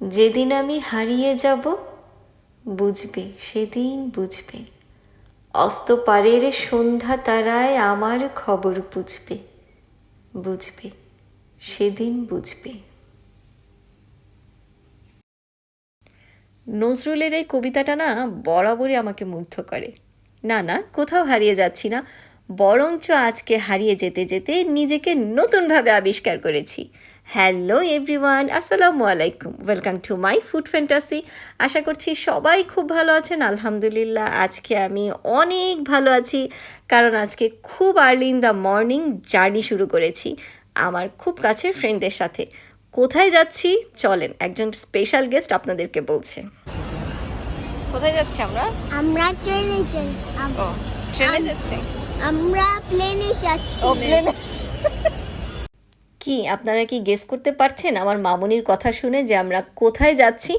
যেদিন আমি হারিয়ে যাব, বুঝবে, সেদিন বুঝবে। অস্ত পারের সন্ধ্যা তারায় আমার খবর বুঝবে বুঝবে, সেদিন বুঝবে। নজরুলের এই কবিতাটা না বরাবরই আমাকে মুগ্ধ করে। না না, কোথাও হারিয়ে যাচ্ছি না, বরঞ্চ আজকে হারিয়ে যেতে যেতে নিজেকে নতুনভাবে আবিষ্কার করেছি। হ্যালো এভরিওয়ান আসসালামু আলাইকুম। Welcome to my food fantasy আশা করছি সবাই খুব ভালো আছেন আলহামদুলিল্লাহ। আজকে আমি অনেক ভালো আছি কারণ আজকে খুব early in the morning journey শুরু করেছি আমার খুব কাছের ফ্রেন্ডদের সাথে। কোথায় যাচ্ছি? চলেন একজন স্পেশাল গেস্ট আপনাদেরকে বলছে। কোথায় যাচ্ছি আমরা? আমরা ট্রেনে ও ট্রেনে যাচ্ছি? আমরা প্লেনে যাচ্ছি। কি আপনারা কি গেস করতে পারছেন আমার মামনির কথা শুনে যে আমরা কোথায় যাচ্ছি?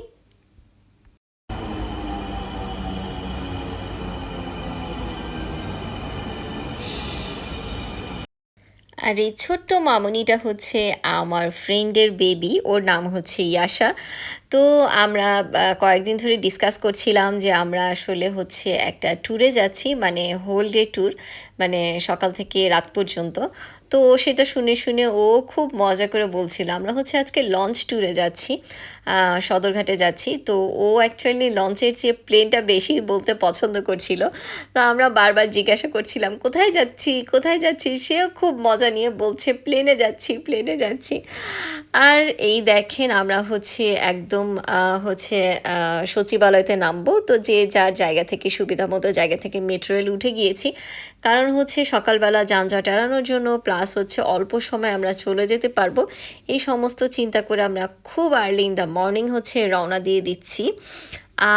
আর এই ছোট্ট মামনিটা হচ্ছে আমার ফ্রেন্ডের বেবি ওর নাম হচ্ছে ইয়াশা। তো আমরা কয়েকদিন ধরে ডিসকাস করছিলাম যে আমরা আসলে হচ্ছে একটা ট্যুরে যাচ্ছি মানে হোল ডে ট্যুর মানে সকাল থেকে রাত পর্যন্ত। তো সেটা শুনে শুনে ও খুব মজা করে বলছিল, আমরা হচ্ছে আজকে লঞ্চ ট্যুরে যাচ্ছি। সদরঘাটে যাচ্ছি। তো ও অ্যাকচুয়ালি লঞ্চের চেয়ে প্লেনটা বেশি বলতে পছন্দ করছিল, তো আমরা বারবার জিজ্ঞাসা করছিলাম, কোথায় যাচ্ছি? কোথায় যাচ্ছি? সেও খুব মজা নিয়ে বলছে প্লেনে যাচ্ছি প্লেনে যাচ্ছি। আর এই দেখেন আমরা হচ্ছে একদম হচ্ছে সচিবালয়তে নামবো। তো যে যার জায়গা থেকে সুবিধা মতো জায়গা থেকে মেট্রো রেল উঠে গিয়েছি। কারণ হচ্ছে সকালবেলা যানজট এড়ানোর জন্য প্লাস হচ্ছে অল্প সময় আমরা চলে যেতে পারব। এই সমস্ত চিন্তা করে আমরা খুব আর্লি ইন দ্য মর্নিং হচ্ছে রওনা দিয়ে দিচ্ছি।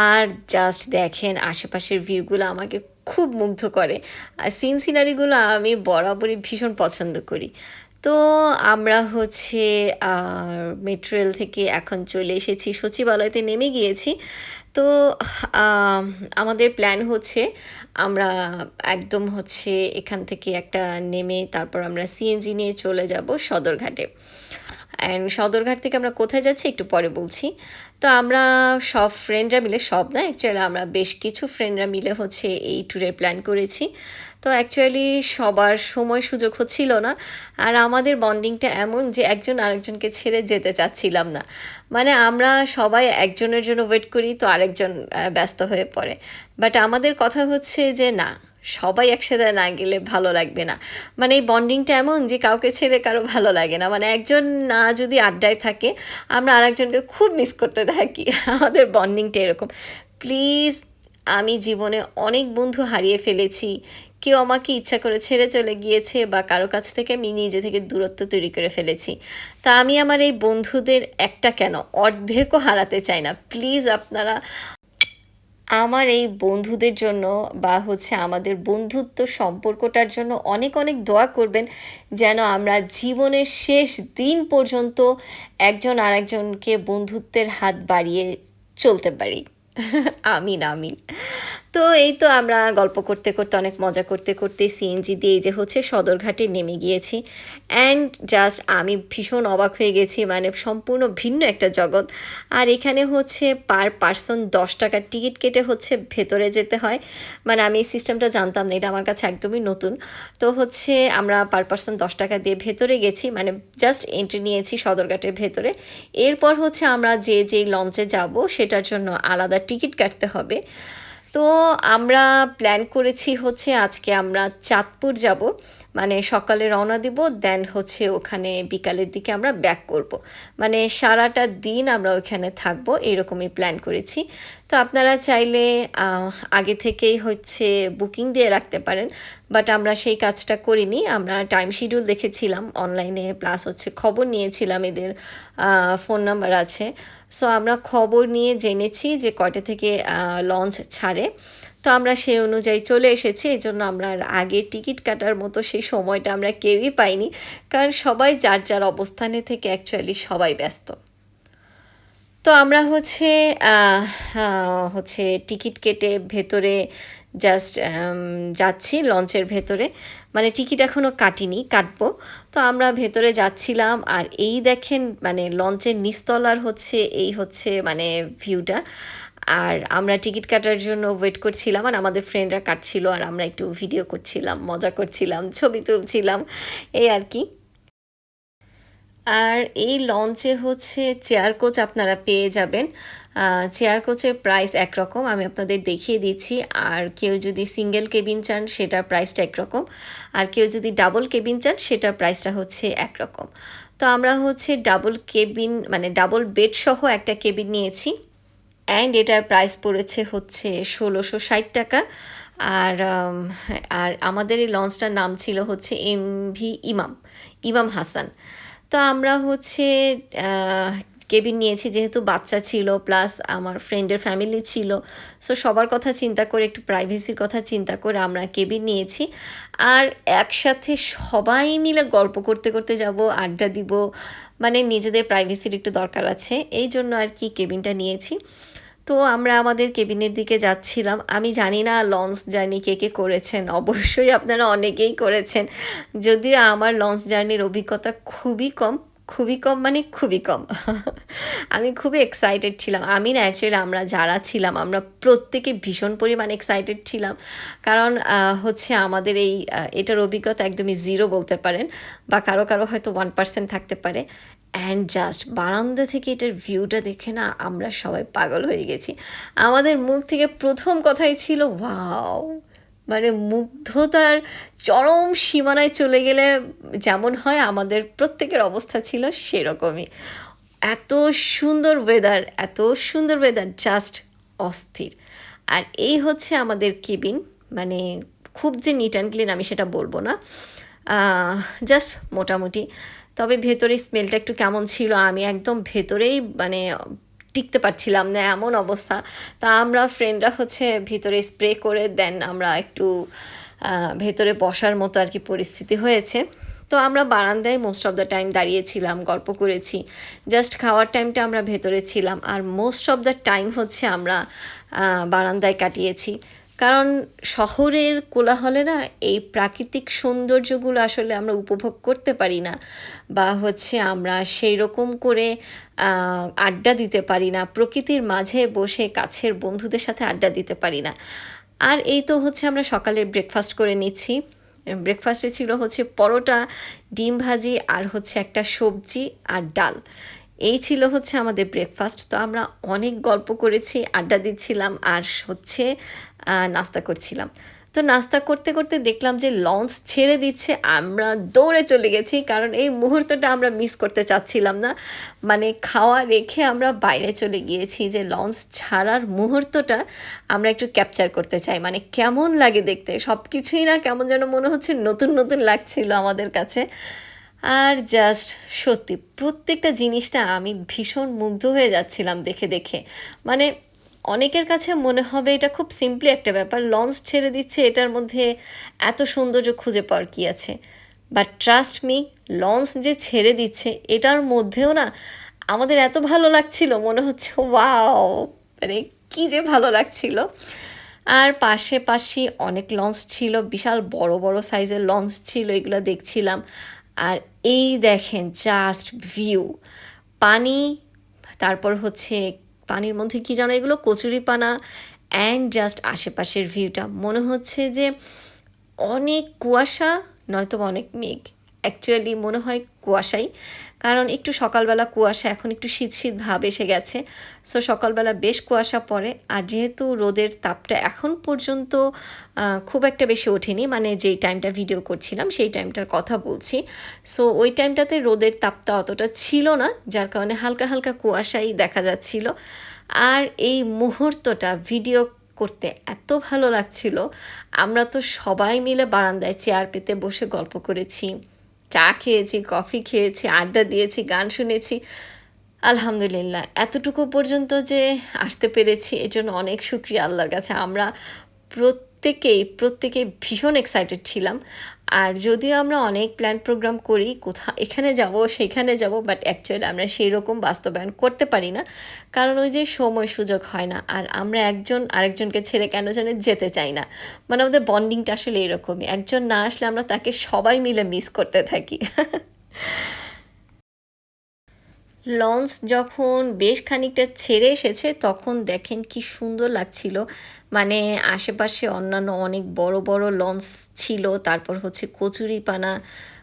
আর জাস্ট দেখেন আশেপাশের ভিউগুলো আমাকে খুব মুগ্ধ করে। আর সিন সিনারিগুলো আমি বরাবরই ভীষণ পছন্দ করি। তো আমরা হচ্ছে মেট্রো রেল থেকে এখন চলে এসেছি। সচিবালয়তে নেমে গিয়েছি। তো আমাদের প্ল্যান হচ্ছে আমরা একদম হচ্ছে এখান থেকে একটা নেমে তারপর আমরা সিএনজি নিয়ে চলে যাব সদরঘাটে। অ্যান্ড সদরঘাট থেকে আমরা কোথায় যাচ্ছি একটু পরে বলছি। তো আমরা সব ফ্রেন্ডরা মিলে, সব না অ্যাকচুয়ালি আমরা বেশ কিছু ফ্রেন্ডরা মিলে হচ্ছে এই ট্যুরের প্ল্যান করেছি। তো অ্যাকচুয়ালি সবার সময় সুযোগ হচ্ছিল না। আর আমাদের বন্ডিংটা এমন যে একজন আরেকজনকে ছেড়ে যেতে চাচ্ছিলাম না। মানে আমরা সবাই একজনের জন্য ওয়েট করি, তো আরেকজন ব্যস্ত হয়ে পড়ে। বাট আমাদের কথা হচ্ছে যে না। সবাই একসাথে না গেলে ভালো লাগবে না। মানে এই বন্ডিংটা এমন যে কাউকে ছেড়ে কারও ভালো লাগে না। মানে একজন না যদি আড্ডায় থাকে, আমরা আরেকজনকে খুব মিস করতে থাকি। আমাদের বন্ডিংটা এরকম। প্লিজ আমি জীবনে অনেক বন্ধু হারিয়ে ফেলেছি। কেউ আমাকে ইচ্ছা করে ছেড়ে চলে গিয়েছে বা কারও কাছ থেকে আমি নিজে থেকে দূরত্ব তৈরি করে ফেলেছি। তা আমি আমার এই বন্ধুদের একটা কেন? অর্ধেকও হারাতে চাই না। প্লিজ আপনারা আমার এই বন্ধুদের জন্য বা হচ্ছে আমাদের বন্ধুত্ব সম্পর্কটার জন্য অনেক অনেক দোয়া করবেন যেন আমরা জীবনের শেষ দিন পর্যন্ত একজন আরেকজনকে বন্ধুত্বের হাত বাড়িয়ে চলতে পারি। আমিন আমিন। তো এই তো আমরা গল্প করতে করতে, অনেক মজা করতে করতে সিএনজি দিয়ে এই যে হচ্ছে সদরঘাটে নেমে গিয়েছি। অ্যান্ড জাস্ট আমি ভীষণ অবাক হয়ে গেছি মানে সম্পূর্ণ ভিন্ন একটা জগৎ। আর এখানে হচ্ছে পার পার্সন দশ টাকার টিকিট কেটে হচ্ছে ভেতরে যেতে হয়। মানে আমি এই সিস্টেমটা জানতাম না, এটা আমার কাছে একদমই নতুন। তো হচ্ছে আমরা পার পার্সন দশ টাকা দিয়ে ভেতরে গেছি মানে জাস্ট এন্ট্রি নিয়েছি সদরঘাটের ভেতরে। এরপর হচ্ছে আমরা যে যেই লঞ্চে যাব, সেটার জন্য আলাদা টিকিট কাটতে হবে। তো আমরা প্ল্যান করেছি হচ্ছে আজকে আমরা চাঁদপুর যাব। মানে সকালে রওনা দিব দেন হচ্ছে ওখানে বিকালের দিকে আমরা ব্যাক করব। মানে সারাটা দিন আমরা ওখানে থাকব, এরকমই প্ল্যান করেছি। তো আপনারা চাইলে আগে থেকেই হচ্ছে বুকিং দিয়ে রাখতে পারেন বাট আমরা সেই কাজটা করিনি। আমরা টাইম শিডিউল দেখেছিলাম অনলাইনে প্লাস হচ্ছে খবর নিয়েছিলাম এদের ফোন নাম্বার আছে। সো আমরা খবর নিয়ে জেনেছি যে কটা থেকে লঞ্চ ছাড়ে। তো আমরা সেই অনুযায়ী চলে এসেছি, এই জন্য আমরা আর আগে টিকিট কাটার মতো সেই সময়টা আমরা কেউই পাইনি। কারণ সবাই যার যার অবস্থানে থেকে অ্যাকচুয়ালি সবাই ব্যস্ত। তো আমরা হচ্ছে হচ্ছে টিকিট কেটে ভেতরে জাস্ট যাচ্ছি লঞ্চের ভেতরে। মানে টিকিট এখনও কাটিনি, কাটবো। তো আমরা ভেতরে যাচ্ছিলাম আর এই দেখেন মানে লঞ্চের নিচতলার হচ্ছে এই হচ্ছে মানে ভিউটা। আর আমরা টিকিট কাটার জন্য ওয়েট করছিলাম আর আমাদের ফ্রেন্ডরা কাটছিল আর আমরা একটু ভিডিও করছিলাম, মজা করছিলাম, ছবি তুলছিলাম, এই আর কি। আর এই লঞ্চে হচ্ছে চেয়ার কোচ আপনারা পেয়ে যাবেন। চেয়ার কোচের প্রাইস একরকম, আমি আপনাদের দেখিয়ে দিচ্ছি। আর কেউ যদি সিঙ্গেল কেবিন চান, সেটার প্রাইসটা একরকম। আর কেউ যদি ডাবল কেবিন চান, সেটার প্রাইসটা হচ্ছে একরকম। তো আমরা হচ্ছে ডাবল কেবিন মানে ডাবল বেড সহ একটা কেবিন নিয়েছি। অ্যান্ড এটার প্রাইস পড়েছে হচ্ছে ষোলোশো ষাট টাকা। আর আর আমাদের এই লঞ্চটার নাম ছিল হচ্ছে এম ভি ইমাম ইমাম হাসান তো আমরা হচ্ছে কেবিন নিয়েছি, যেহেতু বাচ্চা ছিল প্লাস আমার ফ্রেন্ডের ফ্যামিলি ছিল। সো সবার কথা চিন্তা করে, একটু প্রাইভেসির কথা চিন্তা করে আমরা কেবিন নিয়েছি। আর একসাথে সবাই মিলে গল্প করতে করতে যাব, আড্ডা দিব মানে নিজেদের প্রাইভেসির একটু দরকার আছে। এই জন্য আর কি কেবিনটা নিয়েছি। তো আমরা আমাদের কেবিনের দিকে যাচ্ছিলাম। আমি জানি না লঞ্চ জার্নি কে কে করেছেন, অবশ্যই আপনারা অনেকেই করেছেন। যদিও আমার লঞ্চ জার্নির অভিজ্ঞতা খুবই কম খুবই কম মানে খুবই কম। আমি খুবই এক্সাইটেড ছিলাম। আমি না অ্যাকচুয়ালি আমরা যারা ছিলাম, আমরা প্রত্যেকে ভীষণ পরিমাণ এক্সাইটেড ছিলাম। কারণ হচ্ছে আমাদের এই এটার অভিজ্ঞতা একদমই জিরো বলতে পারেন, বা কারও কারও হয়তো ওয়ান পার্সেন্ট থাকতে পারে। অ্যান্ড জাস্ট বারান্দা থেকে এটার ভিউটা দেখে না আমরা সবাই পাগল হয়ে গেছি। আমাদের মুখ থেকে প্রথম কথাই ছিল ওয়াও মানে মুগ্ধতার চরম সীমানায় চলে গেলে যেমন হয়, আমাদের প্রত্যেকের অবস্থা ছিল সেরকমই। এত সুন্দর ওয়েদার এত সুন্দর ওয়েদার জাস্ট অস্থির। আর এই হচ্ছে আমাদের কেবিন মানে খুব যে নিট অ্যান্ড ক্লিন আমি সেটা বলব না। জাস্ট মোটামুটি। তবে ভেতরে স্মেলটা একটু কেমন ছিল, আমি একদম ভেতরেই মানে টিকতে পারছিলাম না, এমন অবস্থা। তা আমরা ফ্রেন্ডরা হচ্ছে ভিতরে স্প্রে করে দেন, আমরা একটু ভেতরে বসার মতো আর কি পরিস্থিতি হয়েছে। তো আমরা বারান্দায় মোস্ট অফ দ্য টাইম দাঁড়িয়েছিলাম, গল্প করেছি। জাস্ট খাওয়ার টাইমটা আমরা ভেতরে ছিলাম। আর মোস্ট অফ দ্য টাইম হচ্ছে আমরা বারান্দায় কাটিয়েছি। কারণ শহরের কোলাহলে না এই প্রাকৃতিক সৌন্দর্যগুলো আসলে আমরা উপভোগ করতে পারি না বা হচ্ছে আমরা সেই রকম করে আড্ডা দিতে পারি না, প্রকৃতির মাঝে বসে কাছের বন্ধুদের সাথে আড্ডা দিতে পারি না। আর এই তো হচ্ছে আমরা সকালে ব্রেকফাস্ট করে নিচ্ছি। ব্রেকফাস্টে ছিল হচ্ছে পরোটা, ডিম ভাজি আর হচ্ছে একটা সবজি আর ডাল। এই ছিল হচ্ছে আমাদের ব্রেকফাস্ট তো আমরা অনেক গল্প করেছি, আড্ডা দিচ্ছিলাম আর হচ্ছে নাস্তা করছিলাম। তো নাস্তা করতে করতে দেখলাম যে লঞ্চ ছেড়ে দিচ্ছে, আমরা দৌড়ে চলে গেছি কারণ এই মুহূর্তটা আমরা মিস করতে চাচ্ছিলাম না। মানে খাওয়া রেখে আমরা বাইরে চলে গিয়েছি যে লঞ্চ ছাড়ার মুহূর্তটা আমরা একটু ক্যাপচার করতে চাই। মানে কেমন লাগে দেখতে সব কিছুই না কেমন যেন মনে হচ্ছে নতুন নতুন লাগছিল আমাদের কাছে। আর জাস্ট সত্যি প্রত্যেকটা জিনিসটা আমি ভীষণ মুগ্ধ হয়ে যাচ্ছিলাম দেখে দেখে। মানে অনেকের কাছে মনে হবে এটা খুব সিম্পলি একটা ব্যাপার লঞ্চ ছেড়ে দিচ্ছে, এটার মধ্যে এত সৌন্দর্য খুঁজে পাওয়ার কি আছে? বাট ট্রাস্ট মি লঞ্চ যে ছেড়ে দিচ্ছে, এটার মধ্যেও না আমাদের এত ভালো লাগছিল, মনে হচ্ছে ওয়াও মানে কী যে ভালো লাগছিল। আর পাশে পাশে অনেক লঞ্চ ছিল, বিশাল বড় বড় সাইজের লঞ্চ ছিল, এগুলো দেখছিলাম। আর এই দেখেন জাস্ট ভিউ পানি, তারপর হচ্ছে পানির মধ্যে কি জানো এগুলো? কচুরিপানা অ্যান্ড জাস্ট আশেপাশের ভিউটা মনে হচ্ছে যে অনেক কুয়াশা নয়তো অনেক মেঘ। অ্যাকচুয়ালি মনে হয় কুয়াশাই। কারণ একটু সকালবেলা কুয়াশা, এখন একটু শীত শীত ভাব এসে গেছে। সো সকালবেলা বেশ কুয়াশা পড়ে। আর যেহেতু রোদের তাপটা এখন পর্যন্ত খুব একটা বেশি ওঠেনি মানে যেই টাইমটা ভিডিও করছিলাম, সেই টাইমটার কথা বলছি। সো ওই টাইমটাতে রোদের তাপটা অতটা ছিল না, যার কারণে হালকা হালকা কুয়াশাই দেখা যাচ্ছিল। আর এই মুহূর্তটা ভিডিও করতে এত ভালো লাগছিল। আমরা তো সবাই মিলে বারান্দায় চেয়ার পেতে বসে গল্প করেছি। চা খেয়েছি, কফি খেয়েছি, আড্ডা দিয়েছি, গান শুনেছি। আলহামদুলিল্লাহ, এতটুকু পর্যন্ত যে আসতে পেরেছি এজন্য জন্য অনেক সুক্রিয়া আল্লাহর কাছে। আমরা প্রত্যেকেই প্রত্যেকেই ভীষণ এক্সাইটেড ছিলাম। আর যদিও আমরা অনেক প্ল্যান প্রোগ্রাম করি কোথা এখানে যাব, সেখানে যাব বাট অ্যাকচুয়ালি আমরা সেই রকম বাস্তবায়ন করতে পারি না। কারণ ওই যে সময় সুযোগ হয় না, আর আমরা একজন আরেকজনকে ছেড়ে কেন যেন যেতে চাই না। মানে আমাদের বন্ডিংটা আসলে এরকমই। একজন না আসলে আমরা তাকে সবাই মিলে মিস করতে থাকি। লঞ্চ যখন বেশ খানিকটা ছেড়ে এসেছে, তখন দেখেন কি সুন্দর লাগছিল। মানে আশেপাশে অন্যান্য অনেক বড় বড় লঞ্চ ছিল, তারপর হচ্ছে কচুরিপানা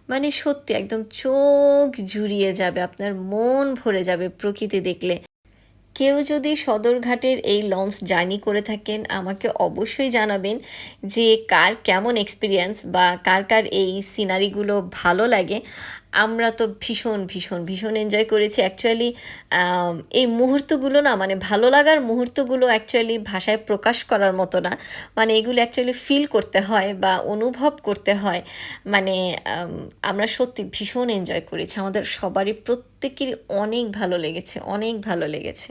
মানে সত্যি একদম চোখ জুড়িয়ে যাবে, আপনার মন ভরে যাবে প্রকৃতি দেখলে। কেউ যদি সদরঘাটের এই লঞ্চ জার্নি করে থাকেন, আমাকে অবশ্যই জানাবেন যে কার কেমন এক্সপিরিয়েন্স বা কার কার এই সিনারিগুলো ভালো লাগে। আমরা তো ভীষণ ভীষণ ভীষণ এনজয় করেছি অ্যাকচুয়ালি এই মুহূর্তগুলো না মানে ভালো লাগার মুহূর্তগুলো অ্যাকচুয়ালি ভাষায় প্রকাশ করার মতো না। মানে এগুলো অ্যাকচুয়ালি ফিল করতে হয় বা অনুভব করতে হয়। মানে আমরা সত্যি ভীষণ এনজয় করেছি। আমাদের সবারই প্রত্যেকেরই অনেক ভালো লেগেছে, অনেক ভালো লেগেছে।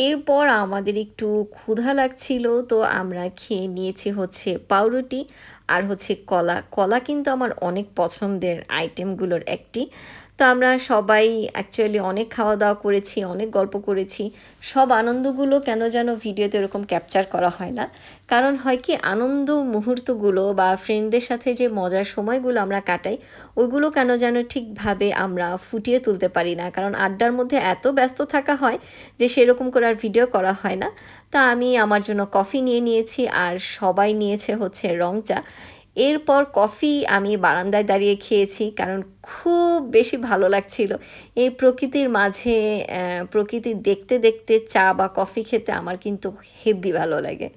এরপর আমাদের একটু ক্ষুধা লাগছিল, তো আমরা খেয়ে নিয়েছি হচ্ছে পাউরুটি আর হচ্ছে কলা। কলা কিন্তু আমার অনেক পছন্দের আইটেমগুলোর একটি। তো আমরা সবাই অ্যাকচুয়ালি অনেক খাওয়া দাওয়া করেছি, অনেক গল্প করেছি। সব আনন্দগুলো কেন যেন ভিডিওতে এরকম ক্যাপচার করা হয় না। কারণ হয় কি, আনন্দ মুহূর্তগুলো বা ফ্রেন্ডদের সাথে যে মজার সময়গুলো আমরা কাটাই ওইগুলো কেন যেন ঠিকভাবে আমরা ফুটিয়ে তুলতে পারি না। কারণ আড্ডার মধ্যে এত ব্যস্ত থাকা হয় যে সেরকম করে আর ভিডিও করা হয় না। তা আমি আমার জন্য কফি নিয়ে নিয়েছি আর সবাই নিয়েছে হচ্ছে রং চা। এরপর কফি আমি বারান্দায় দাঁড়িয়ে খেয়েছি, কারণ খুব বেশি ভালো লাগছিল। এই প্রকৃতির মাঝে প্রকৃতি দেখতে দেখতে চা বা কফি খেতে আমার কিন্তু হেভি ভালো লাগে।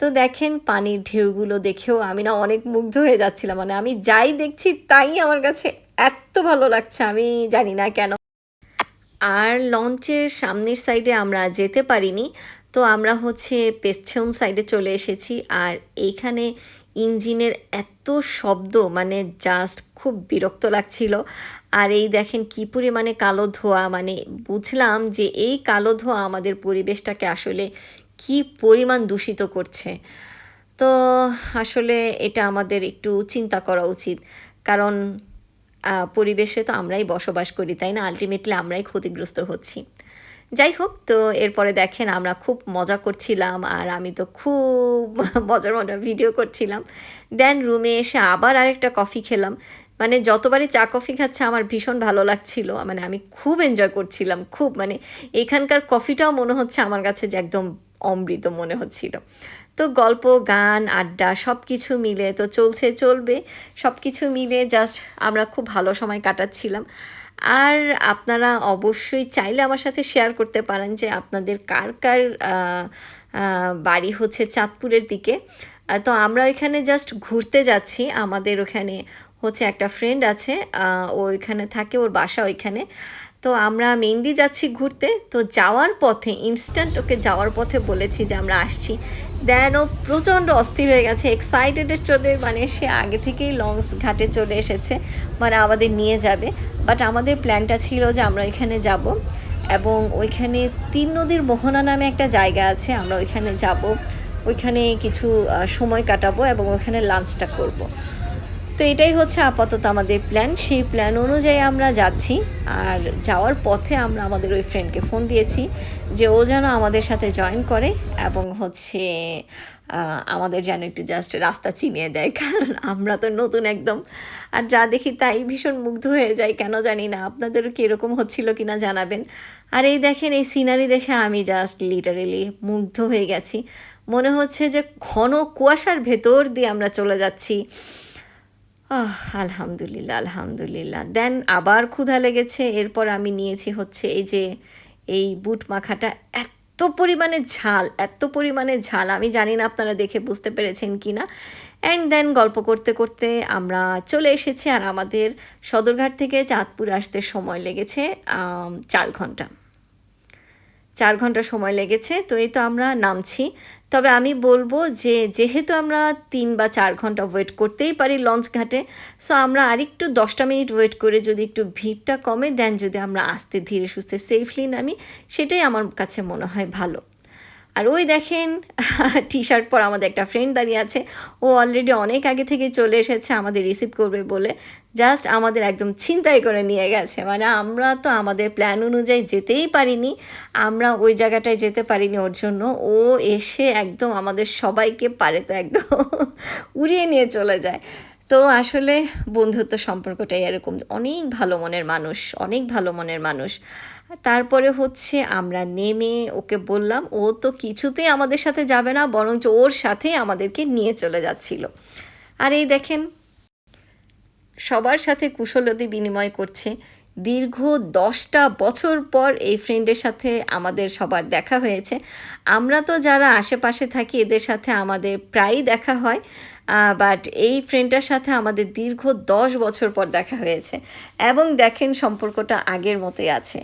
তো দেখেন পানির ঢেউগুলো দেখেও আমি না অনেক মুগ্ধ হয়ে যাচ্ছিলাম। মানে আমি যাই দেখছি তাই আমার কাছে এত ভালো লাগছে, আমি জানি না কেন। আর লঞ্চের সামনের সাইডে আমরা যেতে পারিনি, তো আমরা হচ্ছে পেছন সাইডে চলে এসেছি। আর এইখানে ইঞ্জিনের এত শব্দ মানে জাস্ট খুব বিরক্ত লাগছিল। আর এই দেখেন কী পরিমাণে কালো ধোঁয়া মানে বুঝলাম যে এই কালো ধোঁয়া আমাদের পরিবেশটাকে আসলে কি পরিমাণ দূষিত করছে। তো আসলে এটা আমাদের একটু চিন্তা করা উচিত। কারণ পরিবেশে তো আমরাই বসবাস করি, তাই না? আলটিমেটলি আমরাই ক্ষতিগ্রস্ত হচ্ছি। যাই হোক তো এরপরে দেখেন আমরা খুব মজা করছিলাম আর আমি তো খুব মজার মজার ভিডিও করছিলাম। দেন রুমে এসে আবার আরেকটা কফি খেলাম। মানে যতবারই চা কফি খাচ্ছে আমার ভীষণ ভালো লাগছিল। মানে আমি খুব এনজয় করছিলাম, খুব মানে এখানকার কফিটাও মনে হচ্ছে আমার কাছে যে একদম অমৃত মনে হচ্ছিল। তো গল্প, গান, আড্ডা সব কিছু মিলে তো চলছে, চলবে। সব কিছু মিলে জাস্ট আমরা খুব ভালো সময় কাটাচ্ছিলাম। আর আপনারা অবশ্যই চাইলে আমার সাথে শেয়ার করতে পারেন যে আপনাদের কার কার বাড়ি হচ্ছে চাঁদপুরের দিকে। তো আমরা ওইখানে জাস্ট ঘুরতে যাচ্ছি। আমাদের ওখানে হচ্ছে একটা ফ্রেন্ড আছে ও ওইখানে থাকে, ওর বাসা ওইখানে। তো আমরা মেনলি যাচ্ছি ঘুরতে। তো যাওয়ার পথে ইনস্ট্যান্ট ওকে যাওয়ার পথে বলেছি যে আমরা আসছি। দেন ও প্রচণ্ড অস্থির হয়ে গেছে এক্সাইটেডের চলে মানে সে আগে থেকেই লংস ঘাটে চলে এসেছে মানে আমাদের নিয়ে যাবে বাট আমাদের প্ল্যানটা ছিল যে আমরা এখানে যাব এবং ওইখানে তিন নদীর মোহনা নামে একটা জায়গা আছে, আমরা ওইখানে যাব ওইখানে কিছু সময় কাটাবো এবং ওইখানে লাঞ্চটা করব। তো এটাই হচ্ছে আপাতত আমাদের প্ল্যান সেই প্ল্যান অনুযায়ী আমরা যাচ্ছি। আর যাওয়ার পথে আমরা আমাদের ওই ফ্রেন্ডকে ফোন দিয়েছি যে ও যেন আমাদের সাথে জয়েন করে এবং হচ্ছে আমাদের যেন একটু জাস্ট রাস্তা চিনিয়ে দেয়। কারণ আমরা তো নতুন একদম। আর যা দেখি তাই ভীষণ মুগ্ধ হয়ে যায়। কেন জানি না, আপনাদেরও কীরকম হচ্ছিল কি না জানাবেন। আর এই দেখেন, এই সিনারি দেখে আমি জাস্ট লিটারেলি মুগ্ধ হয়ে গেছি। মনে হচ্ছে যে ঘন কুয়াশার ভেতর দিয়ে আমরা চলে যাচ্ছি। আলহামদুলিল্লাহ আলহামদুলিল্লাহ। দেন আবার ক্ষুধা লেগেছে, এরপর আমি নিয়েছি হচ্ছে এই যে, এই বুট মাখাটা। এত পরিমাণে ঝাল, এত পরিমাণে ঝাল। আমি জানি না আপনারা দেখে বুঝতে পেরেছেন কি না। অ্যান্ড দেন গল্প করতে করতে আমরা চলে এসেছি আর আমাদের সদরঘাট থেকে চাঁদপুর আসতে সময় লেগেছে চার ঘণ্টা। চার ঘণ্টা সময় লেগেছে, তো এই তো আমরা নামছি। তবে আমি বলব যে যেহেতু আমরা তিন বা চার ঘণ্টা ওয়েট করতেই পারি লঞ্চ ঘাটে সো আমরা আরেকটু দশটা মিনিট ওয়েট করে যদি একটু ভিড়টা কমে দেন যদি আমরা আস্তে ধীরে সুস্থে সেফলি নামি, সেটাই আমার কাছে মনে হয় ভালো। আর ওই দেখেন টি শার্ট পর আমাদের একটা ফ্রেন্ড দাঁড়িয়ে আছে, ও অলরেডি অনেক আগে থেকে চলে এসেছে, আমাদের রিসিভ করবে বলে। জাস্ট আমাদের একদম ছিনতাই করে নিয়ে গেছে। মানে আমরা তো আমাদের প্ল্যান অনুযায়ী যেতেই পারিনি, আমরা ওই জায়গাটায় যেতে পারিনি ওর জন্য। ও এসে একদম আমাদের সবাইকে পারে তো একদম উড়িয়ে নিয়ে চলে যায়। তো আসলে বন্ধুত্ব সম্পর্কটাই এরকম, অনেক ভালো মনের মানুষ, অনেক ভালো মনের মানুষ। তারপরে হচ্ছে আমরা নেমে ওকে বললাম, ও তো কিছুতেই আমাদের সাথে যাবে না, বরঞ্চ ওর সাথে আমাদেরকে নিয়ে চলে যাচ্ছিল। আর এই দেখেন সবার সাথে কুশলতি বিনিময় করছে, দীর্ঘ দশটা বছর পর এই ফ্রেন্ডের সাথে আমাদের সবার দেখা হয়েছে। আমরা তো যারা আশেপাশে থাকি, এদের সাথে আমাদের প্রায়ই দেখা হয় বাট এই ফ্রেন্ডটার সাথে আমাদের দীর্ঘ দশ বছর পর দেখা হয়েছে। এবং দেখেন সম্পর্কটা আগের মতোই আছে।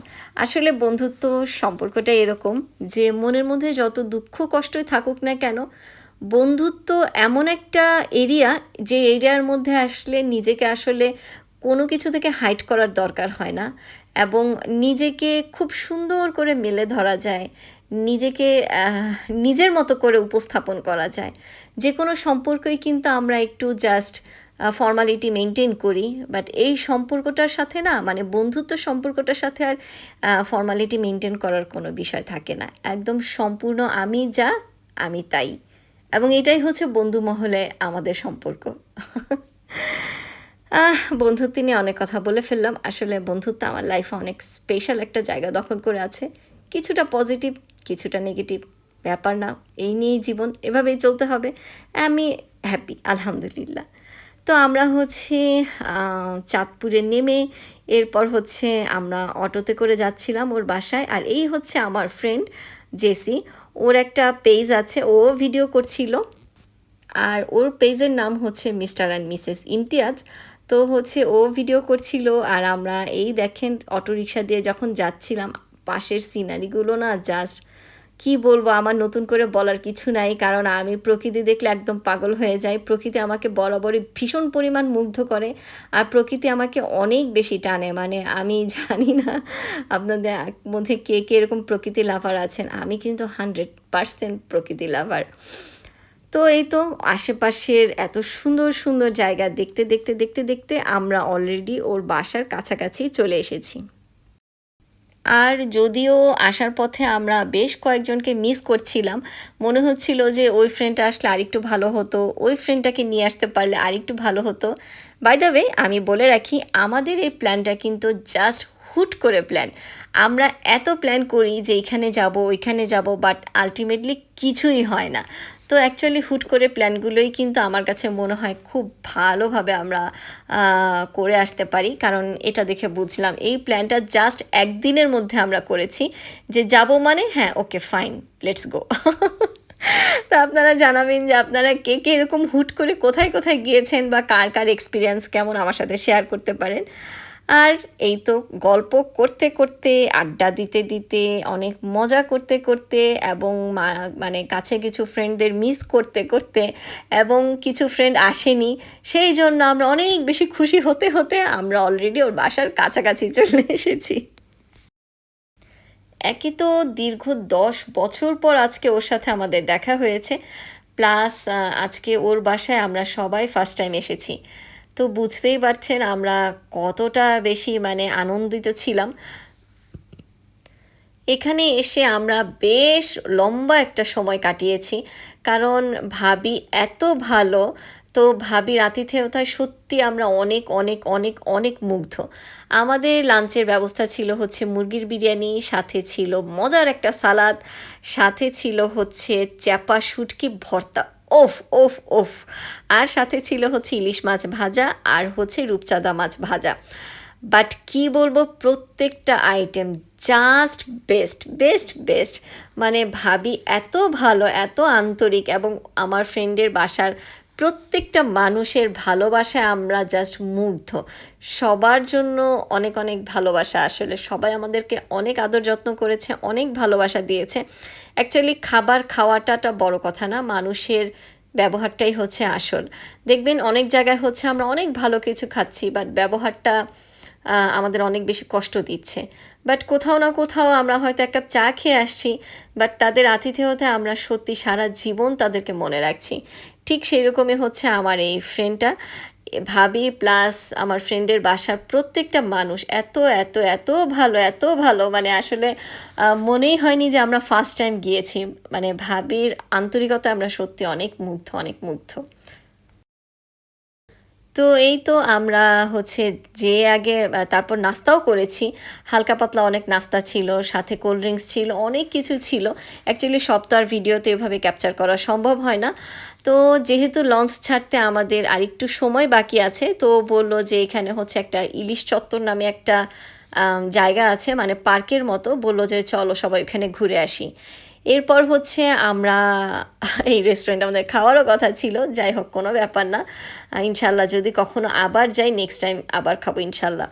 আসলে বন্ধুত্ব সম্পর্কটা এরকম, যে মনের মধ্যে যত দুঃখ কষ্টই থাকুক না কেন বন্ধুত্ব এমন একটা এরিয়া যে এরিয়ার মধ্যে আসলে নিজেকে আসলে কোনো কিছু থেকে হাইট করার দরকার হয় না এবং নিজেকে খুব সুন্দর করে মেলে ধরা যায়, নিজেকে নিজের মতো করে উপস্থাপন করা যায়। যে কোনো সম্পর্কই কিন্তু আমরা একটু জাস্ট ফর্মালিটি মেনটেন করি বাট এই সম্পর্কটার সাথে না মানে বন্ধুত্ব সম্পর্কটার সাথে আর ফর্মালিটি মেনটেন করার কোনো বিষয় থাকে না। একদম সম্পূর্ণ আমি যা, আমি তাই। এবং এটাই হচ্ছে বন্ধু মহলে আমাদের সম্পর্ক। আহ, বন্ধুত্ব নিয়ে অনেক কথা বলে ফেললাম। আসলে বন্ধুত্ব আমার লাইফে অনেক স্পেশাল একটা জায়গা দখল করে আছে। কিছুটা পজিটিভ কিছুটা নেগেটিভ ব্যাপার না। এই নিয়েই জীবন এভাবেই চলতে হবে। আমি হ্যাপি আলহামদুলিল্লাহ। তো আমরা হচ্ছে চাঁদপুরে নেমে এরপর হচ্ছে আমরা অটোতে করে যাচ্ছিলাম ওর বাসায়। আর এই হচ্ছে আমার ফ্রেন্ড জেসি ওর একটা পেজ আছে, ও ভিডিও করছিল। আর ওর পেজের নাম হচ্ছে মিস্টার অ্যান্ড মিসেস ইমতিয়াজ। তো হচ্ছে ও ভিডিও করছিল, আর আমরা এই দেখেন অটোরিকশা দিয়ে যখন যাচ্ছিলাম, পাশের সিনারিগুলো না জাস্ট কি বলব, আমার নতুন করে বলার কিছু নাই, কারণ আমি প্রকৃতি দেখলে একদম পাগল হয়ে যাই। প্রকৃতি আমাকে বরাবরই ভীষণ পরিমাণ মুগ্ধ করে আর প্রকৃতি আমাকে অনেক বেশি টানে। মানে আমি জানি না আপনাদের মধ্যে কে কে এরকম প্রকৃতি লাভার আছেন। আমি কিন্তু হান্ড্রেড পারসেন্ট প্রকৃতি লাভার। তো এই তো আশেপাশের এত সুন্দর সুন্দর জায়গা দেখতে দেখতে দেখতে দেখতে আমরা অলরেডি ওর বাসার কাছাকাছি চলে এসেছি। আর যদিও আসার পথে আমরা বেশ কয়েকজনকে মিস করছিলাম, মনে হচ্ছিল যে ওই ফ্রেন্ডটা আসলে আরেকটু ভালো হতো, ওই ফ্রেন্ডটাকে নিয়ে আসতে পারলে আরেকটু ভালো হতো। বাই দ্য ওয়ে আমি বলে রাখি, আমাদের এই প্ল্যানটা কিন্তু জাস্ট হুট করে প্ল্যান আমরা এত প্ল্যান করি যে এইখানে যাব, ওইখানে যাব বাট আলটিমেটলি কিছুই হয় না। তো অ্যাকচুয়ালি হুট করে প্ল্যানগুলোই কিন্তু আমার কাছে মনে হয় খুব ভালোভাবে আমরা করে আসতে পারি। কারণ এটা দেখে বুঝলাম, এই প্ল্যানটা জাস্ট একদিনের মধ্যে আমরা করেছি। যে যাব মানে হ্যাঁ ওকে ফাইন লেটস গো তো আপনারা জানাবেন যে আপনারা কে কে এরকম হুট করে কোথায় কোথায় গিয়েছেন বা কার কার এক্সপিরিয়েন্স কেমন আমার সাথে শেয়ার করতে পারেন। আর এই তো গল্প করতে করতে, আড্ডা দিতে দিতে, অনেক মজা করতে করতে এবং মানে কাছে কিছু ফ্রেন্ডদের মিস করতে করতে এবং কিছু ফ্রেন্ড আসেনি, সেই জন্য আমরা অনেক বেশি খুশি হতে হতে আমরা অলরেডি ওর বাসার কাছাকাছি চলে এসেছি। একে তো দীর্ঘ দশ বছর পর আজকে ওর সাথে আমাদের দেখা হয়েছে প্লাস আজকে ওর বাসায় আমরা সবাই ফার্স্ট টাইম এসেছি। তো বুঝতেই পারছেন আমরা কতটা বেশি মানে আনন্দিত ছিলাম। এখানে এসে আমরা বেশ লম্বা একটা সময় কাটিয়েছি, কারণ ভাবি এত ভালো, তো ভাবির আতিথেয়তায় সত্যি আমরা অনেক অনেক অনেক অনেক মুগ্ধ। আমাদের লাঞ্চের ব্যবস্থা ছিল হচ্ছে মুরগির বিরিয়ানি, সাথে ছিল মজার একটা সালাদ, সাথে ছিল হচ্ছে চ্যাপা শুটকি ভর্তা। ওফ ওফ ওফ। আর সাথে ছিল হচ্ছে ইলিশ মাছ ভাজা আর হচ্ছে রূপচাঁদা মাছ ভাজা। বাট কি বলব, প্রত্যেকটা item just best best best মানে ভাবি এত ভালো, এত আন্তরিক এবং আমার ফ্রেন্ডের বাসার প্রত্যেকটা মানুষের ভালোবাসায় আমরা জাস্ট মুগ্ধ। সবার জন্য অনেক অনেক ভালোবাসা। আসলে সবাই আমাদেরকে অনেক আদর যত্ন করেছে, অনেক ভালোবাসা দিয়েছে। অ্যাকচুয়ালি খাবার খাওয়াটাটা বড় কথা না, মানুষের ব্যবহারটাই হচ্ছে আসল। দেখবেন অনেক জায়গায় হচ্ছে আমরা অনেক ভালো কিছু খাচ্ছি বাট ব্যবহারটা আমাদের অনেক বেশি কষ্ট দিচ্ছে। বাট কোথাও না কোথাও আমরা হয়তো এক কাপ চা খেয়ে আসছি বাট তাদের আতিথেয়তে আমরা সত্যি সারা জীবন তাদেরকে মনে রাখছি। ঠিক সেই রকমই হচ্ছে আমার এই ফ্রেন্ডটা ভাবি প্লাস আমার ফ্রেন্ডের বাসার প্রত্যেকটা মানুষ এত এত এত ভালো এত ভালো। মানে আসলে মনেই হয়নি যে আমরা ফার্স্ট টাইম গিয়েছি। মানে ভাবির আন্তরিকতা আমরা সত্যি অনেক মুগ্ধ অনেক মুগ্ধ। তো এই তো আমরা হচ্ছে যে আগে তারপর নাস্তাও করেছি। হালকা পাতলা অনেক নাস্তা ছিল, সাথে কোল্ড ড্রিঙ্কস ছিল, অনেক কিছু ছিল। অ্যাকচুয়ালি সব তো আর ভিডিওতে এভাবে ক্যাপচার করা সম্ভব হয় না। তো যেহেতু লঞ্চ ছাড়তে আমাদের আরেকটু সময় বাকি আছে, তো বলল যে এখানে হচ্ছে একটা ইলিশ চত্বর নামে একটা জায়গা আছে মানে পার্কের মতো। বলল যে চলো সবাই ওখানে ঘুরে আসি। এরপর হচ্ছে আমরা এই রেস্টুরেন্ট আমাদের খাওয়ারও কথা ছিল যাই হোক কোনো ব্যাপার না। ইনশাল্লাহ যদি কখনো আবার যাই নেক্সট টাইম আবার খাব ইনশাল্লাহ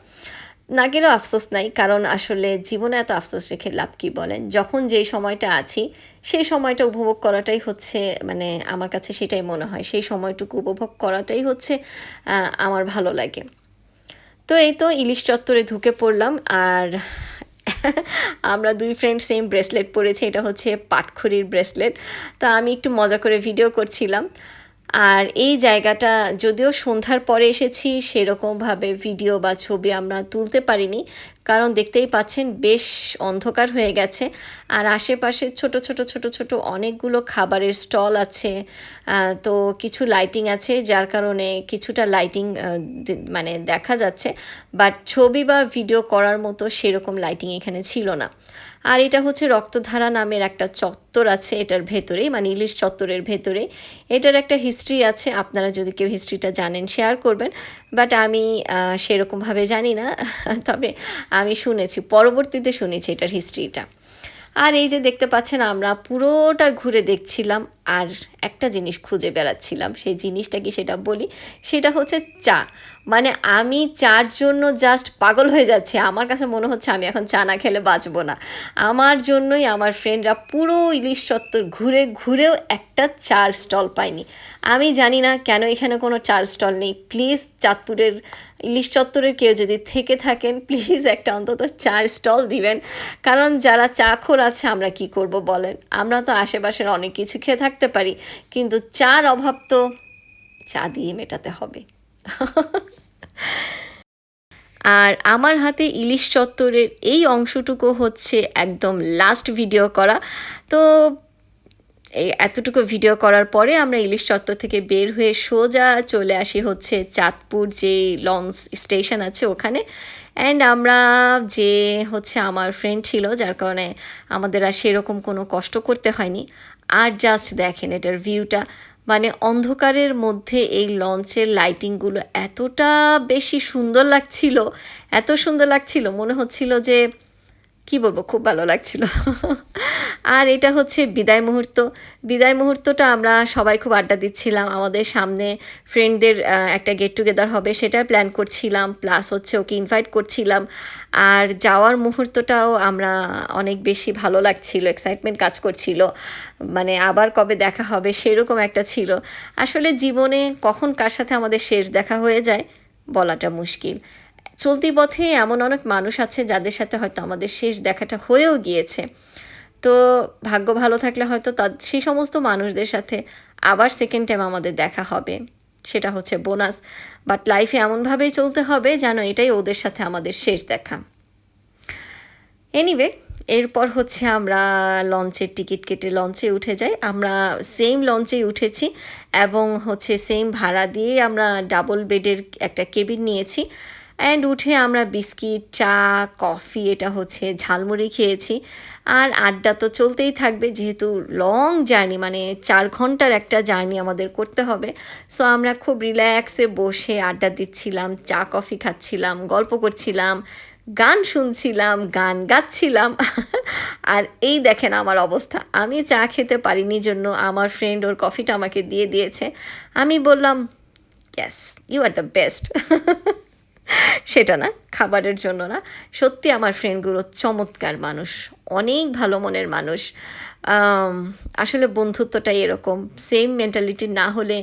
না গেলেও আফসোস নাই, কারণ আসলে জীবনে এত আফসোস রেখে লাভ কি বলেন? যখন যেই সময়টা আছি, সেই সময়টা উপভোগ করাটাই হচ্ছে মানে আমার কাছে সেটাই মনে হয়। সেই সময়টুকু উপভোগ করাটাই হচ্ছে আমার ভালো লাগে। তো এই তো ইলিশ চত্বরে ঢুকে পড়লাম, আর আমরা দুই ফ্রেন্ড সেম ব্রেসলেট পরেছি, এটা হচ্ছে পাটখড়ির ব্রেসলেট তা আমি একটু মজা করে ভিডিও করছিলাম। আর এই জায়গাটা যদিও সন্ধ্যার পরে এসেছি, সেরকমভাবে ভিডিও বা ছবি আমরা তুলতে পারিনি। কারণ দেখতেই পাচ্ছেন বেশ অন্ধকার হয়ে গেছে। আর আশেপাশে ছোট ছোট ছোট ছোট অনেকগুলো খাবারের স্টল আছে। তো কিছু লাইটিং আছে, যার কারণে কিছুটা লাইটিং মানে দেখা যাচ্ছে। বাট ছবি বা ভিডিও করার মতো সেরকম লাইটিং এখানে ছিল না। আর এটা হচ্ছে রক্তধারা নামের একটা চত্বর আছে এটার ভেতরেই মানে ইলিশ চত্বরের ভেতরে। এটার একটা হিস্ট্রি আছে, আপনারা যদি কেউ হিস্ট্রিটা জানেন শেয়ার করবেন। বাট আমি সেরকমভাবে জানি না, তবে আমি শুনেছি, পরবর্তীতে শুনেছি এটার হিস্ট্রিটা আর এই যে দেখতে পাচ্ছেন, আমরা পুরোটা ঘুরে দেখছিলাম, আর একটা জিনিস খুঁজে বেড়াচ্ছিলাম, সেই জিনিসটা কি সেটা বলি? সেটা হচ্ছে চা। মানে আমি চার জন্য জাস্ট পাগল হয়ে যাচ্ছে। আমার কাছে মনে হচ্ছে আমি এখন চা না খেলে বাঁচবো না। আমার জন্যই আমার ফ্রেন্ডরা পুরো ইলিশ চত্বর ঘুরে ঘুরেও একটা চার স্টল পায়নি। আমি জানি না কেন এখানে কোনো চার স্টল নেই। প্লিজ চাঁদপুরের ইলিশ চত্বরের কেউ যদি থেকে থাকেন প্লিজ একটা অন্তত চার স্টল দিবেন। কারণ যারা চা খোর আছে, আমরা কি করব বলেন? আমরা তো আশেপাশের অনেক কিছু খেয়ে থাকতে পারি। কিন্তু চার অভাব তো চা দিয়ে মেটাতে হবে। আর আমার হাতে ইলিশ চত্বরের এই অংশটুকু হচ্ছে একদম লাস্ট ভিডিও করা। তো এই এতটুকু ভিডিও করার পরে আমরা ইলিশ চত্বর থেকে বের হয়ে সোজা চলে আসি হচ্ছে চাঁদপুর যে লঞ্চ স্টেশন আছে ওখানে। অ্যান্ড আমরা যে হচ্ছে আমার ফ্রেন্ড ছিল, যার কারণে আমাদের আর সেরকম কোনো কষ্ট করতে হয়নি। আর জাস্ট দেখেন এটার ভিউটা মানে অন্ধকারের মধ্যে এই লঞ্চের লাইটিংগুলো এতটা বেশি সুন্দর লাগছিল, এত সুন্দর লাগছিল, মনে হচ্ছিল যে কি বলব, খুব ভালো লাগছিল। আর এটা হচ্ছে বিদায় মুহূর্ত। বিদায় মুহূর্তটা আমরা সবাই খুব আড্ডা দিচ্ছিলাম। আমাদের সামনে ফ্রেন্ডদের একটা গেট টুগেদার হবে সেটা প্ল্যান করছিলাম। প্লাস হচ্ছে ওকে ইনভাইট করছিলাম। আর যাওয়ার মুহূর্তটাও আমরা অনেক বেশি ভালো লাগছিল এক্সাইটমেন্ট কাজ করছিল। মানে আবার কবে দেখা হবে সেরকম একটা ছিল। আসলে জীবনে কখন কার সাথে আমাদের শেষ দেখা হয়ে যায়, বলাটা মুশকিল। চলতি পথে এমন অনেক মানুষ আছে যাদের সাথে হয়তো আমাদের শেষ দেখাটা হয়েও গিয়েছে। তো ভাগ্য ভালো থাকলে হয়তো তা সেই সমস্ত মানুষদের সাথে আবার সেকেন্ড টাইম আমাদের দেখা হবে। সেটা হচ্ছে বোনাস। বাট লাইফে এমনভাবেই চলতে হবে যেন এটাই ওদের সাথে আমাদের শেষ দেখা। এনিওয়ে এরপর হচ্ছে আমরা লঞ্চের টিকিট কেটে লঞ্চে উঠে যাই। আমরা সেম লঞ্চেই উঠেছি এবং হচ্ছে সেম ভাড়া দিয়ে আমরা ডাবল বেডের একটা কেবিন নিয়েছি। অ্যান্ড উঠে আমরা বিস্কিট, চা, কফি, এটা হচ্ছে ঝালমুড়ি খেয়েছি। আর আড্ডা তো চলতেই থাকবে, যেহেতু লং জার্নি মানে চার ঘণ্টার একটা জার্নি আমাদের করতে হবে। সো আমরা খুব রিল্যাক্সে বসে আড্ডা দিচ্ছিলাম, চা, কফি খাচ্ছিলাম, গল্প করছিলাম, গান শুনছিলাম, গান গাচ্ছিলাম। আর এই দেখেন আমার অবস্থা। আমি চা খেতে পারিনি জন্য আমার ফ্রেন্ড ওর কফিটা আমাকে দিয়ে দিয়েছে। আমি বললাম yes you are the best সেটা না খাবারের জন্য না। সত্যি আমার ফ্রেন্ডগুলো চমৎকার মানুষ অনেক ভালো মনের মানুষ। আসলে বন্ধুত্বটাই এরকম। সেম মেন্টালিটি না হলে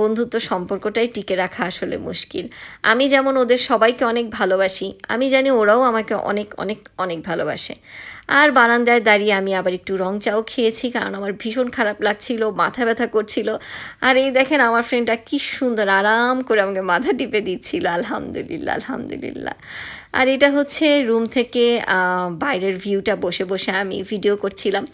বন্ধুত্ব সম্পর্কটাই টিকে রাখা আসলে মুশকিল। আমি যেমন ওদের সবাইকে অনেক ভালোবাসি, আমি জানি ওরাও আমাকে অনেক অনেক অনেক ভালোবাসে। আর বারান্দায় দাঁড়িয়ে আমি আবার একটু রং চাও খেয়েছি কারণ আমার ভীষণ খারাপ লাগছিল, মাথা ব্যথা করছিল। আর এই দেখেন আমার ফ্রেন্ডটা কি সুন্দর, আরাম করে আমাকে মাথা টিপে দিচ্ছিল, আলহামদুলিল্লাহ আলহামদুলিল্লাহ। আর এটা হচ্ছে রুম থেকে বাইরের ভিউটা বসে বসে আমি ভিডিও করছিলাম।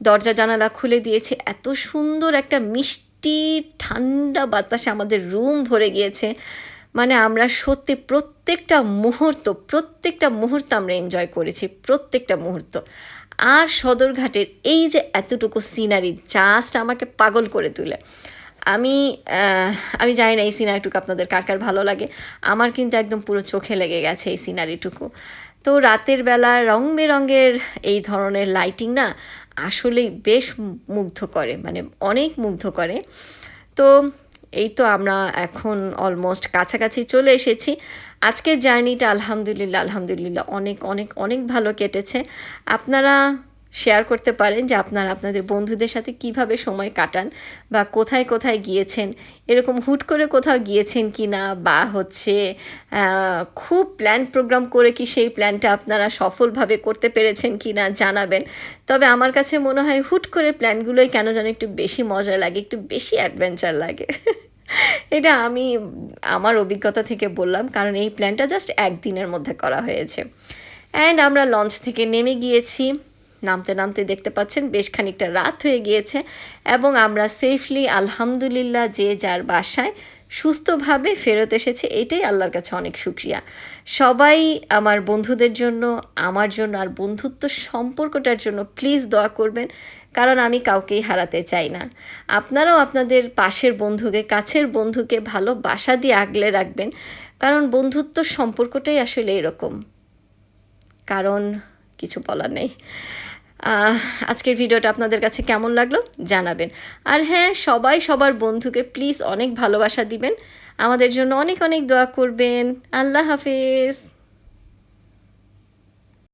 দরজা জানালা খুলে দিয়েছে। এত সুন্দর একটা মিষ্টি, ঠান্ডা বাতাসে আমাদের রুম ভরে গিয়েছে। মানে আমরা সত্যি প্রত্যেকটা মুহূর্ত প্রত্যেকটা মুহূর্ত আমরা এনজয় করেছি, প্রত্যেকটা মুহূর্ত। আর সদরঘাটের এই যে এতটুকু সিনারি জাস্ট আমাকে পাগল করে তুলে। আমি আমি জানি না এই সিনারিটুকু আপনাদের কার কার ভালো লাগে। আমার কিন্তু একদম পুরো চোখে লেগে গেছে এই সিনারিটুকু তো রাতের বেলা রং বেরঙের এই ধরনের লাইটিং না আসলেই বেশ মুগ্ধ করে মানে অনেক মুগ্ধ করে। তো এই তো আমরা এখন অলমোস্ট কাছাকাছি চলে এসেছি। আজকের জার্নিটা আলহামদুলিল্লাহ আলহামদুলিল্লাহ অনেক অনেক অনেক ভালো কেটেছে। আপনারা শেয়ার করতে পারেন যে আপনারা আপনাদের বন্ধুদের সাথে কীভাবে সময় কাটান বা কোথায় কোথায় গিয়েছেন, এরকম হুট করে কোথাও গিয়েছেন কি না বা হচ্ছে খুব প্ল্যান প্রোগ্রাম করে কি সেই প্ল্যানটা আপনারা সফলভাবে করতে পেরেছেন কি না জানাবেন। তবে আমার কাছে মনে হয় হুট করে প্ল্যানগুলোই কেন যেন একটু বেশি মজা লাগে, একটু বেশি অ্যাডভেঞ্চার লাগে। এটা আমি আমার অভিজ্ঞতা থেকে বললাম, কারণ এই প্ল্যানটা জাস্ট একদিনের মধ্যে করা হয়েছে। অ্যান্ড আমরা লঞ্চ থেকে নেমে গিয়েছি। নামতে নামতে দেখতে পাচ্ছেন বেশ খানিকটা রাত হয়ে গিয়েছে এবং আমরা সেফলি আলহামদুলিল্লাহ, যে যার বাসায় সুস্থভাবে ফেরত এসেছে, এটাই আল্লাহর কাছে অনেক শুক্রিয়া। সবাই আমার বন্ধুদের জন্য, আমার জন্য আর বন্ধুত্ব সম্পর্কটার জন্য প্লিজ দোয়া করবেন, কারণ আমি কাউকেই হারাতে চাই না। আপনারাও আপনাদের পাশের বন্ধুকে, কাছের বন্ধুকে ভালো বাসা দিয়ে আগলে রাখবেন, কারণ বন্ধুত্ব সম্পর্কটাই আসলে এরকম। কারণ কিছু বলার নেই। আজকের ভিডিওটা আপনাদের কাছে কেমন লাগল জানাবেন। আর হ্যাঁ সবাই সবার বন্ধুকে প্লিজ অনেক ভালোবাসা দিবেন। আমাদের জন্য অনেক অনেক দোয়া করবেন। আল্লাহ হাফিজ।